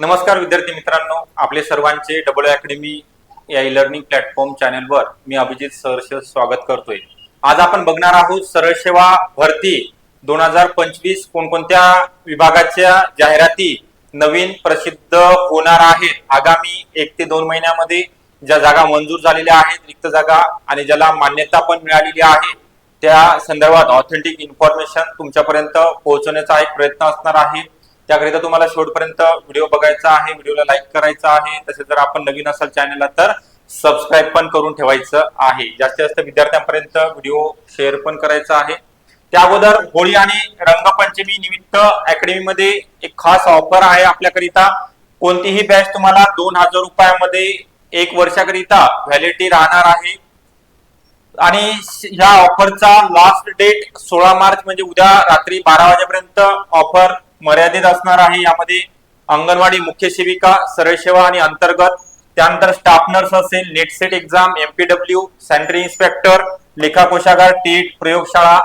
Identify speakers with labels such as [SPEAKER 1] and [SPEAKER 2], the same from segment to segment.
[SPEAKER 1] नमस्कार विद्यार्थी मित्रांनो आपले सर्वांचे डबल अकॅडमी या ई लर्निंग प्लॅटफॉर्म चॅनेलवर मी अभिजित सहर्ष स्वागत करतोय. आज आपण बघणार आहोत सरळ सेवा भरती दोन हजार पंचवीस कोणकोणत्या विभागाच्या जाहिराती नवीन प्रसिद्ध होणार आहेत? आगामी एक ते दोन महिन्यामध्ये ज्या जागा मंजूर झालेल्या आहेत रिक्त जागा आणि ज्याला मान्यता पण मिळालेली आहे त्या संदर्भात ऑथेंटिक इन्फॉर्मेशन तुमच्यापर्यंत पोहोचवण्याचा एक प्रयत्न असणार आहे. त्याकरिता तुम्हाला शेवटपर्यंत व्हिडिओ बघायचा आहे व्हिडिओला लाईक करायचा आहे. तसेच जर आपण नवीन असाल चॅनलला तर सबस्क्राईब पण करून ठेवायचं आहे. जास्तीत जास्त विद्यार्थ्यांपर्यंत व्हिडिओ शेअर पण करायचा आहे. त्या अगोदर होळी आणि रंगपंचमी निमित्त अकॅडमीमध्ये एक खास ऑफर आहे आपल्याकरिता. कोणतीही बॅच तुम्हाला दोन हजार रुपयामध्ये एक वर्षाकरिता व्हॅलिडिटी राहणार आहे. आणि ह्या ऑफरचा लास्ट डेट सोळा मार्च म्हणजे उद्या रात्री बारा वाजेपर्यंत ऑफर मर्यादित असणार आहे. यामध्ये अंगणवाडी मुख्य सेविका सरळ सेवा आणि अंतर्गत. त्यानंतर स्टाफ नर्स असेल NET SET exam MPW sanitary inspector लेखा कोशागार टीट प्रयोगशाळा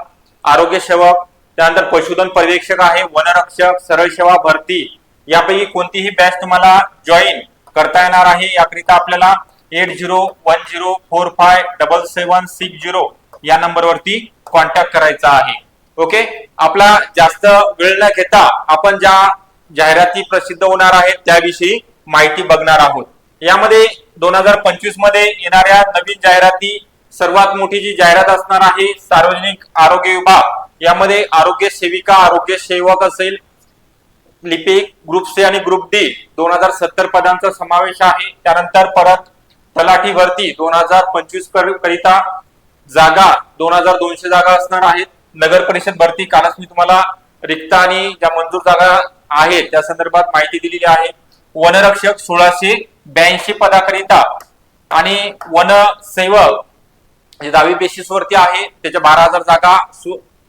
[SPEAKER 1] आरोग्य सेवक. त्यानंतर पशुधन पर्यवेक्षक आहे वनरक्षक सरळ सेवा भरती. यापैकी कोणतीही बॅच तुम्हाला जॉईन करता येणार आहे. याकरिता आपल्याला eight zero one zero four five double seven six zero या नंबरवरती कॉन्टॅक्ट करायचा आहे. ओके? आपला जास्त वेळ न घेता आपण ज्या जाहिराती प्रसिद्ध होणार आहेत त्याविषयी माहिती बघणार आहोत. यामध्ये दोन हजार पंचवीसमध्ये येणाऱ्या नवीन जाहिराती सर्वात मोठी जी जाहिरात असणार आहे सार्वजनिक आरोग्य विभाग यामध्ये आरोग्य सेविका आरोग्य सेवक असेल लिपिक ग्रुप सी आणि ग्रुप डी दोन हजार सत्तर पदांचा समावेश आहे. त्यानंतर परत तलाठी भरती दोन हजार पंचवीस करिता जागा दोन हजार दोनशे जागा असणार आहेत. नगर परिषद भरती कालच मी तुम्हाला रिक्त आणि ज्या मंजूर जागा आहेत त्या संदर्भात माहिती दिलेली आहे. वनरक्षक सोळाशे ब्याऐंशी पदाकरिता आणि वनसेवक जे दहावी बेसिस वरती आहे त्याच्या बारा हजार जागा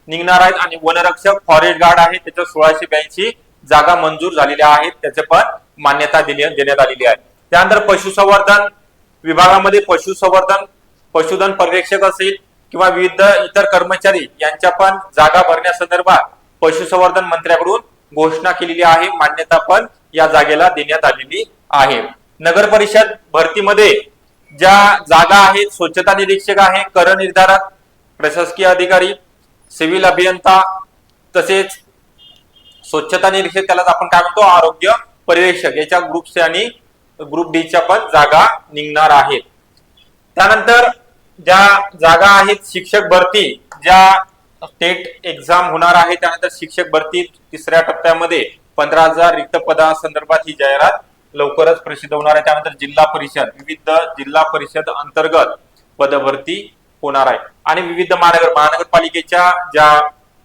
[SPEAKER 1] निघणार आहेत आणि वनरक्षक फॉरेस्ट गार्ड आहे त्याच्या सोळाशे ब्याऐंशी जागा मंजूर झालेल्या आहेत त्याचे पण मान्यता दिली देण्यात आलेली आहे. त्यानंतर पशुसंवर्धन विभागामध्ये पशुसंवर्धन पशुधन पर्यवेक्षक असेल किंवा विविध इतर कर्मचारी यांच्या पण जागा भरण्यासंदर्भात पशुसंवर्धन मंत्र्याकडून घोषणा केलेली आहे मान्यता पण या जागेला देण्यात आलेली आहे. नगर परिषद भरतीमध्ये ज्या जागा आहेत स्वच्छता निरीक्षक आहे कर निर्धारक प्रशासकीय अधिकारी सिव्हिल अभियंता तसेच स्वच्छता निरीक्षक त्याला आपण काय म्हणतो आरोग्य पर्यवेक्षक याच्या ग्रुप सी आणि ग्रुप डी च्या पण जागा निघणार आहेत. त्यानंतर ज्या जागा आहेत शिक्षक भरती ज्या स्टेट एक्झाम होणार आहे त्यानंतर शिक्षक भरती तिसऱ्या टप्प्यामध्ये पंधरा हजार रिक्त पदासंदर्भात ही जाहिरात लवकरच प्रसिद्ध होणार आहे. त्यानंतर जिल्हा परिषद विविध जिल्हा परिषद अंतर्गत पदभरती होणार आहे. आणि विविध महानगर महानगरपालिकेच्या ज्या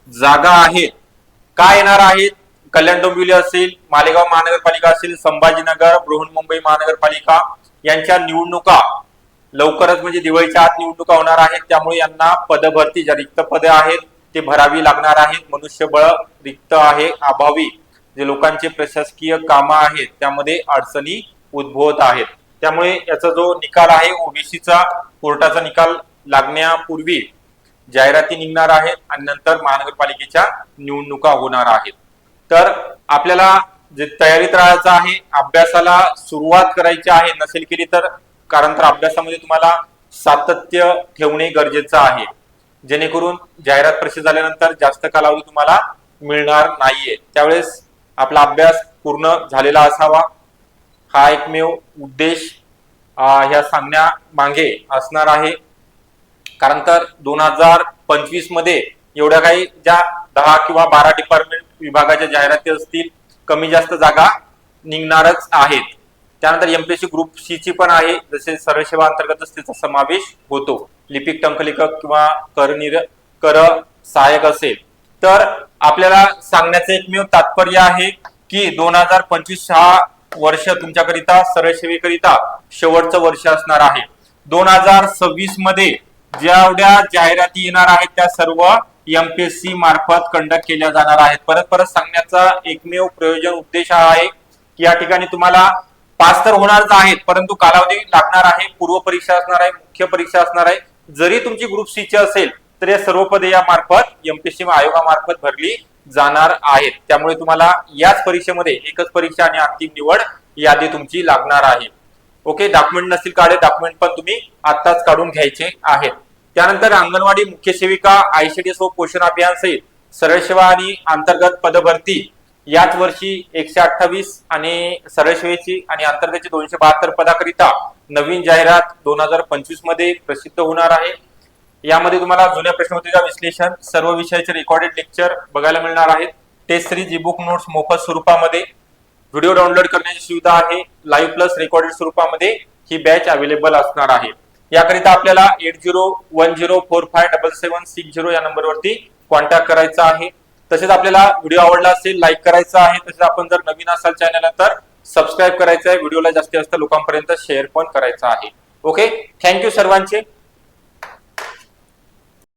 [SPEAKER 1] जागा आहेत काय येणार आहेत? कल्याण डोंबिवली असेल मालेगाव महानगरपालिका असेल संभाजीनगर बृहन्मुंबई महानगरपालिका यांच्या निवडणुका लवकरच म्हणजे दिवाळीच्या आत निवडणुका होणार आहेत त्यामुळे यांना पदभरती ज्या रिक्त पदे आहेत ते भरावी लागणार आहेत. मनुष्यबळ रिक्त आहे अभावी. जे लोकांचे प्रशासकीय कामं आहेत त्यामध्ये अडचणी उद्भवत आहेत. त्यामुळे याचा जो निकाल आहे ओबीसीचा कोर्टाचा निकाल लागण्यापूर्वी जाहिराती निघणार आहेत आणि नंतर महानगरपालिकेच्या निवडणुका होणार आहेत. तर आपल्याला जे तयारीत राहायचं आहे अभ्यासाला सुरुवात करायची आहे नसेल केली तर कारण तर अभ्यासामध्ये तुम्हाला सातत्य ठेवणे गरजेचं आहे. जेणेकरून जाहिरात प्रसिद्ध झाल्यानंतर जास्त कालावधी तुम्हाला मिळणार नाहीये. त्यावेळेस आपला अभ्यास पूर्ण झालेला असावा. हा एकमेव उद्देश ह्या सांगण्या मागे असणार आहे. कारण तर दोन हजार पंचवीसमध्ये एवढ्या काही ज्या दहा किंवा बारा डिपार्टमेंट विभागाच्या जाहिराती असतील कमी जास्त जागा निघणारच आहेत. त्यानंतर एमपीएससी ग्रुप सी ची पण आहे. जसे सरळ सेवा अंतर्गतच त्याचा समावेश होतो. लिपिक टंकलेखक किंवा कर निर कर सहाय्यक असेल. तर आपल्याला सांगण्याचं एकमेव तात्पर्य आहे की दोन हजार पंचवीस हा वर्ष तुमच्याकरिता सरळ सेवेकरिता शेवटचं वर्ष असणार आहे. दोन हजार सव्वीसमध्ये जेवढ्या जाहिराती येणार आहेत त्या सर्व एमपीएससी मार्फत कंडक्ट केल्या जाणार आहेत. परत परत सांगण्याचा एकमेव प्रयोजन उद्देश हा आहे की या ठिकाणी तुम्हाला पास तर होणारच आहेत परंतु कालावधी लागणार आहे पूर्व परीक्षा असणार आहे मुख्य परीक्षा असणार आहे. जरी तुमची ग्रुप सी ची असेल तर या सर्व पदे या मार्फत एमपीएससी आयोगामार्फत भरली जाणार आहेत. त्यामुळे तुम्हाला याच परीक्षेमध्ये एकच परीक्षा आणि अंतिम निवड यादी तुमची लागणार आहे. ओके डॉक्युमेंट नसतील काढे डॉक्युमेंट पण तुम्ही आत्ताच काढून घ्यायचे आहेत. त्यानंतर अंगणवाडी मुख्य सेविका आयसीडीएस व पोषण अभियान सहित सरळ सेवा आणि अंतर्गत पदभरती याच वर्षी एकशे अठ्ठावीस आणि सरळ आणि अंतर्गतची दोनशे बहात्तर पदाकरिता नवीन जाहिरात दोन हजार पंचवीसमध्ये प्रसिद्ध होणार आहे. यामध्ये तुम्हाला जुन्या प्रश्नपत्रिका विश्लेषण सर्व विषयाचे रेकॉर्डेड लेक्चर बघायला मिळणार आहेत. Test series e book notes मोफत स्वरूपामध्ये. व्हिडिओ डाउनलोड करण्याची सुविधा आहे. लाईव्ह प्लस रेकॉर्डेड स्वरूपामध्ये ही बॅच अवेलेबल असणार आहे. याकरिता आपल्याला eight zero one zero four five double seven six zero या नंबरवरती कॉन्टॅक्ट करायचा आहे. तसेच आपल्याला व्हिडिओ आवडला असेल लाईक करायचा आहे तसेच आपण जर नवीन असाल चॅनल तर सबस्क्राईब करायचं आहे. व्हिडिओला जास्तीत जास्त लोकांपर्यंत शेअर पण करायचा आहे. ओके थँक्यू सर्वांचे.